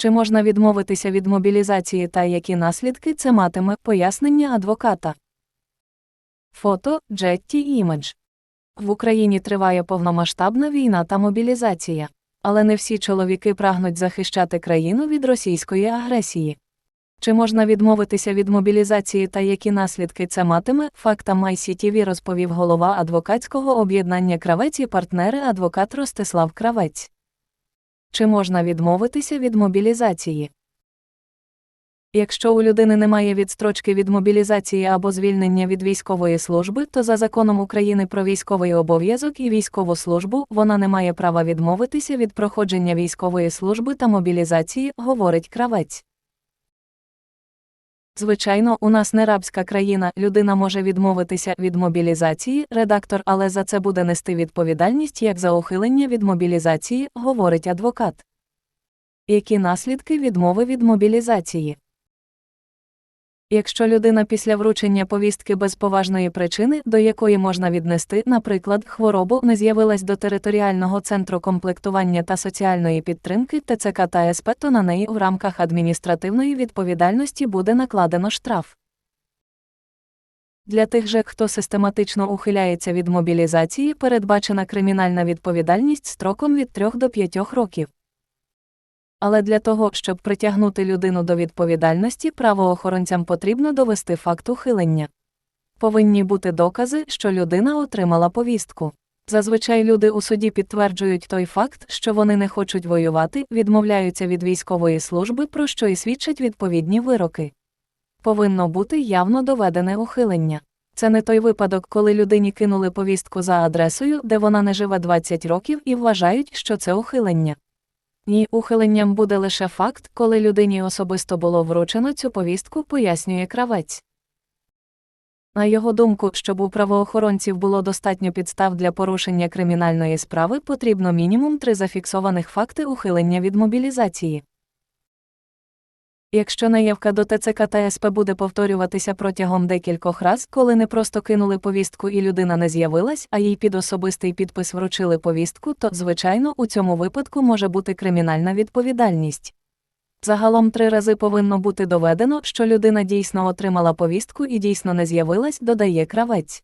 Чи можна відмовитися від мобілізації та які наслідки це матиме пояснення адвоката? Фото Jetty Image. В Україні триває повномасштабна війна та мобілізація. Але не всі чоловіки прагнуть захищати країну від російської агресії. Чи можна відмовитися від мобілізації та які наслідки це матиме, фактам ICTV розповів голова адвокатського об'єднання Кравець і партнери адвокат Ростислав Кравець. Чи можна відмовитися від мобілізації? Якщо у людини немає відстрочки від мобілізації або звільнення від військової служби, то за законом України про військовий обов'язок і військову службу вона не має права відмовитися від проходження військової служби та мобілізації, говорить кравець. Звичайно, у нас не рабська країна, людина може відмовитися від мобілізації, редактор, але за це буде нести відповідальність як за ухилення від мобілізації, говорить адвокат. Які наслідки відмови від мобілізації? Якщо людина після вручення повістки без поважної причини, до якої можна віднести, наприклад, хворобу, не з'явилась до територіального центру комплектування та соціальної підтримки ТЦК та СП, то на неї в рамках адміністративної відповідальності буде накладено штраф. Для тих же, хто систематично ухиляється від мобілізації, передбачена кримінальна відповідальність строком від 3 до 5 років. Але для того, щоб притягнути людину до відповідальності, правоохоронцям потрібно довести факт ухилення. Повинні бути докази, що людина отримала повістку. Зазвичай люди у суді підтверджують той факт, що вони не хочуть воювати, відмовляються від військової служби, про що і свідчать відповідні вироки. Повинно бути явно доведене ухилення. Це не той випадок, коли людині кинули повістку за адресою, де вона не живе 20 років, і вважають, що це ухилення. Ні, ухиленням буде лише факт, коли людині особисто було вручено цю повістку, пояснює кравець. На його думку, щоб у правоохоронців було достатньо підстав для порушення кримінальної справи, потрібно мінімум три зафіксованих факти ухилення від мобілізації. Якщо наявка до ТЦК та СП буде повторюватися протягом декількох раз, коли не просто кинули повістку і людина не з'явилась, а їй під особистий підпис вручили повістку, то, звичайно, у цьому випадку може бути кримінальна відповідальність. Загалом три рази повинно бути доведено, що людина дійсно отримала повістку і дійсно не з'явилась, додає кравець.